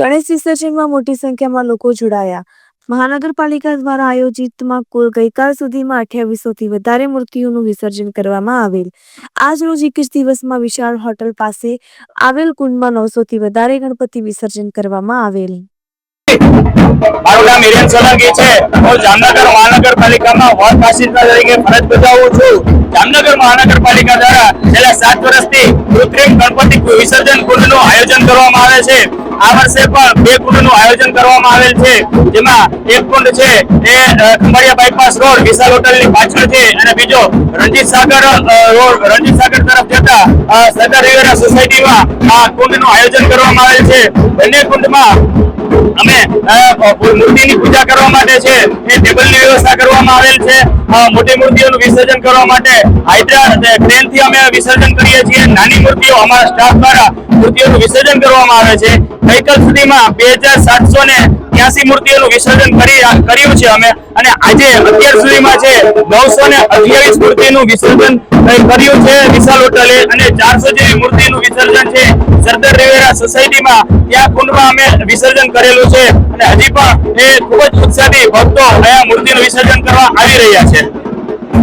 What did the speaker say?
ગણેશ વિસર્જનમાં મોટી સંખ્યામાં લોકો જોડાયા. મહાનગરપાલિકા દ્વારા આયોજિતમાં કુલ ગઈકાલ સુધીમાં અઠ્યાવીસોથી વધારે મૂર્તિઓનું વિસર્જન કરવામાં આવેલ. આજ રોજ એક જ દિવસમાં વિશાળ હોટલ પાસે આવેલ કુંડમાં નવસોથી વધારે ગણપતિ વિસર્જન કરવામાં આવેલ. મારું નામ હિરેન સોલંકી છે. હું જામનગર મહાનગરપાલિકામાં વોર્ડ બાસિંદા તરીકે ફરજ બજાવું છું. જામનગર મહાનગરપાલિકા દ્વારા છેલ્લા સાત વર્ષથી કૃત્રિમ ગણપતિ વિસર્જન કુંડનું આયોજન કરવામાં આવે છે. આ વર્ષે પણ બે કુંડનું આયોજન કરવામાં આવેલ છે, જેમાં એક કુંડ છે એ ખંભાળિયા બાયપાસ રોડ, વિશાલ હોટલની પાછળ છે, અને બીજો રણજીત સાગર રોડ, રણજીત સાગર તરફ જતા સરદાર રિવેરા સોસાયટીમાં આ કુંડનું આયોજન કરવામાં આવેલ છે. બંને કુંડમાં અમે મૂર્તિની પૂજા કરવા માટે છે એ ટેબલની વ્યવસ્થા કરવામાં આવેલ છે. મોટી મૂર્તિઓનું વિસર્જન કરવા માટે હાઇડ્રા ક્રેનથી અમે વિસર્જન કરીએ છીએ. નાની મૂર્તિઓ અમારા સ્ટાફ દ્વારા મૂર્તિઓનું વિસર્જન કરવામાં આવે છે. ગઈકાલ સુધીમાં બે હજાર સાતસો ને ત્યાસી મૂર્તિઓનું વિસર્જન કરી કર્યું છે અમે. અને આજે અત્યાર સુધીમાં છે નવસો ને અઠ્યાવીસ મૂર્તિનું વિસર્જન કર્યું છે વિશાલ હોટલે અને ચારસો જેવી મૂર્તિનું વિસર્જન છે સરદાર રિવેરા સોસાયટીમાં. ત્યાં કુંડમાં અમે વિસર્જન કરેલું છે. અને હજી પણ એ ખૂબ જ ઉત્સાહથી ભક્તો અહીંયા મૂર્તિનું વિસર્જન કરવા આવી રહ્યા છે.